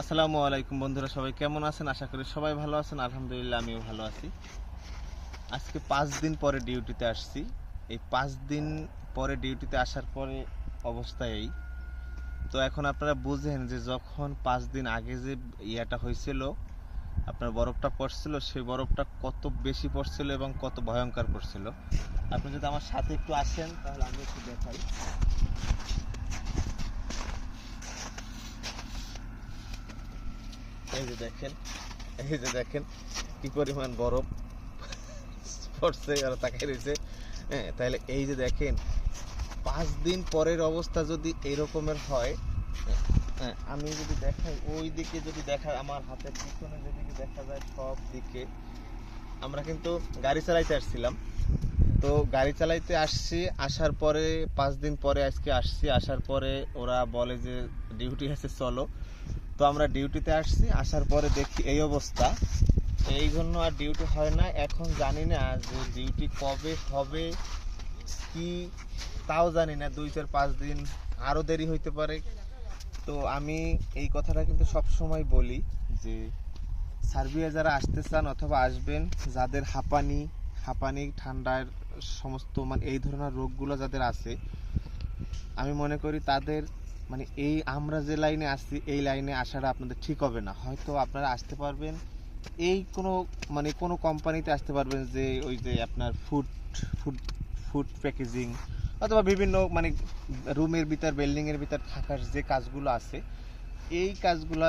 আসসালামু আলাইকুম বন্ধুরা, সবাই কেমন আছেন? আশা করি সবাই ভালো আছেন। আলহামদুলিল্লাহ, আমিও ভালো আছি। আজকে পাঁচ দিন পরে ডিউটিতে আসছি। এই পাঁচ দিন পরে ডিউটিতে আসার পরে অবস্থা এই। তো এখন আপনারা বুঝেন যে যখন পাঁচ দিন আগে যে ইয়াটা হয়েছিল, আপনার বরফটা পড়ছিল, সেই বরফটা কত বেশি পড়ছিল এবং কত ভয়ঙ্কর পড়ছিল। আপনি যদি আমার সাথে একটু আসেন, তাহলে আমি একটু দেখাই। এই যে দেখেন এই যে দেখেন কি পরিমাণ বরফ পড়ছে আর তাকাই রয়েছে। হ্যাঁ তাহলে এই যে দেখেন পাঁচ দিন পরের অবস্থা যদি এরকমের হয় হ্যাঁ, আমি যদি দেখাই ওই দিকে যদি দেখা আমার হাতের পিছনে যেদিকে দেখা যায় সব দিকে আমরা কিন্তু গাড়ি চালাইতে আসছিলাম। তো গাড়ি চালাইতে আসছি আসার পরে পাঁচ দিন পরে আজকে আসছি আসার পরে ওরা বলে যে ডিউটি আছে চলো। তো আমরা ডিউটিতে আসছি, আসার পরে দেখি এই অবস্থা। এই জন্য আর ডিউটি হয় না। এখন জানি না যে ডিউটি কবে হবে, কি, তাও জানি না। দুই চার পাঁচ দিন আরও দেরি হইতে পারে। তো আমি এই কথাটা কিন্তু সব সময় বলি যে সার্বিয়া যারা আসতে চান অথবা আসবেন, যাদের হাঁপানি হাঁপানি, ঠান্ডার সমস্ত মানে এই ধরনের রোগগুলো যাদের আছে, আমি মনে করি তাদের মানে এই আমরা যে লাইনে আসছি, এই লাইনে আসাটা আপনাদের ঠিক হবে না। হয়তো আপনারা আসতে পারবেন, এই কোনো মানে কোনো কোম্পানিতে আসতে পারবেন যে ওই যে আপনার ফুড ফুড ফুড প্যাকেজিং অথবা বিভিন্ন মানে রুমের ভিতর বিল্ডিং এর ভিতর থাকার যে কাজগুলো আছে, এই কাজগুলো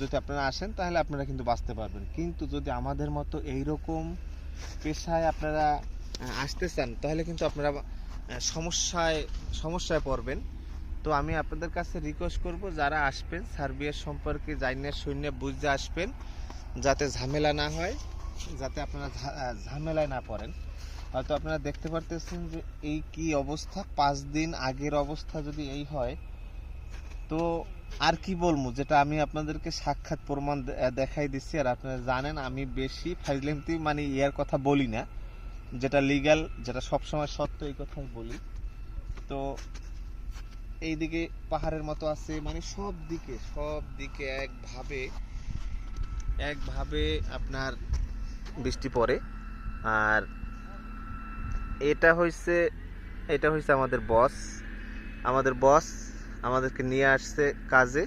যদি আপনারা আসেন, তাহলে আপনারা কিন্তু বাঁচতে পারবেন। কিন্তু যদি আমাদের মতো এইরকম পেশায় আপনারা আসতে চান, তাহলে কিন্তু আপনারা সমস্যায় সমস্যায় পড়বেন। তো আমি আপনাদের কাছে রিকোয়েস্ট করব, যারা আসবেন, সার্বিয়ার সম্পর্কে জানিয়ে শূন্য বুঝতে আসবেন, যাতে ঝামেলা না হয়, যাতে আপনারা ঝামেলায় না পড়েন। হয়তো আপনারা দেখতে পারতেছেন যে এই কি অবস্থা, পাঁচ দিন আগের অবস্থা যদি এই হয়, তো আর কি বলব, যেটা আমি আপনাদেরকে সাক্ষাৎ প্রমাণ দেখাই দিচ্ছি, আর আপনারা জানেন আমি বেশি ফাইজলেমতি মানে ইয়ার কথা বলি না, যেটা লিগ্যাল যেটা সবসময় সত্য এই কথাই বলি। তো এইদিকে পাহাড়ের মতো আছে মানে সব দিকে সব দিকে একভাবে একভাবে আপনার বৃষ্টি পড়ে। আর এটা হইছে এটা হইছে আমাদের বস আমাদের বস আমাদেরকে নিয়ে আসছে কাজে,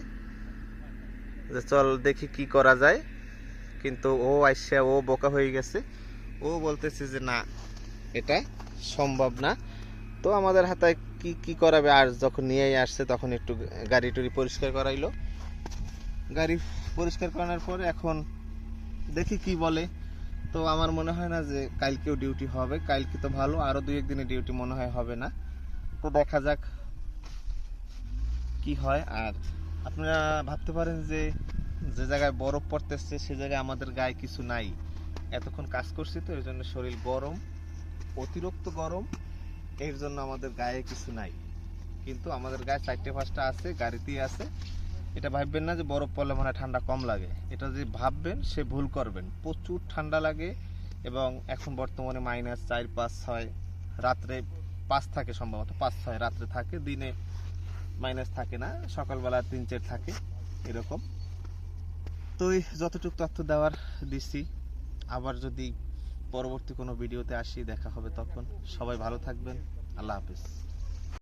যে চল দেখি কি করা যায়। কিন্তু ও আইসা, ও বোকা হয়ে গেছে। ও বলতেছে যে, না, এটা সম্ভব না। তো আমাদের হাতে কি কি করাবে? আর যখন নিয়ে আসছে, তখন একটু গাড়ি টুড়ি পরিষ্কার করাইলো। গাড়ি পরিষ্কার করানোর পর এখন দেখি কি বলে। তো আমার মনে হয় না যে কালকেও ডিউটি হবে। কালকে তো ভালো, আরও দুই একদিনে ডিউটি মনে হয় হবে না। তো দেখা যাক কি হয়। আর আপনারা ভাবতে পারেন যে যে জায়গায় বরফ পড়তেছে, সে জায়গায় আমাদের গায়ে কিছু নাই। এতক্ষণ কাজ করছি তো, এর জন্য শরীর গরম, অতিরিক্ত গরম। এর জন্য আমাদের গায়ে কিছু নাই। কিন্তু আমাদের গায়ে চারটে পাঁচটা আছে, গাড়িতেই আছে। এটা ভাববেন না যে বরফ পড়লে মনে ঠান্ডা কম লাগে। এটা যে ভাববেন, সে ভুল করবেন। প্রচুর ঠান্ডা লাগে এবং এখন বর্তমানে মাইনাস চার, পাঁচ, ছয়, রাত্রে পাঁচ থাকে সম্ভবত। পাঁচ, ছয় রাত্রে থাকে, দিনে মাইনাস থাকে না, সকালবেলা তিন, চার থাকে, এরকম। তো যতটুকু তথ্য দেওয়ার দিচ্ছি আবার যদি পরবর্তী কোনো ভিডিওতে আসি দেখা হবে তখন। সবাই ভালো থাকবেন। আল্লাহ হাফিজ।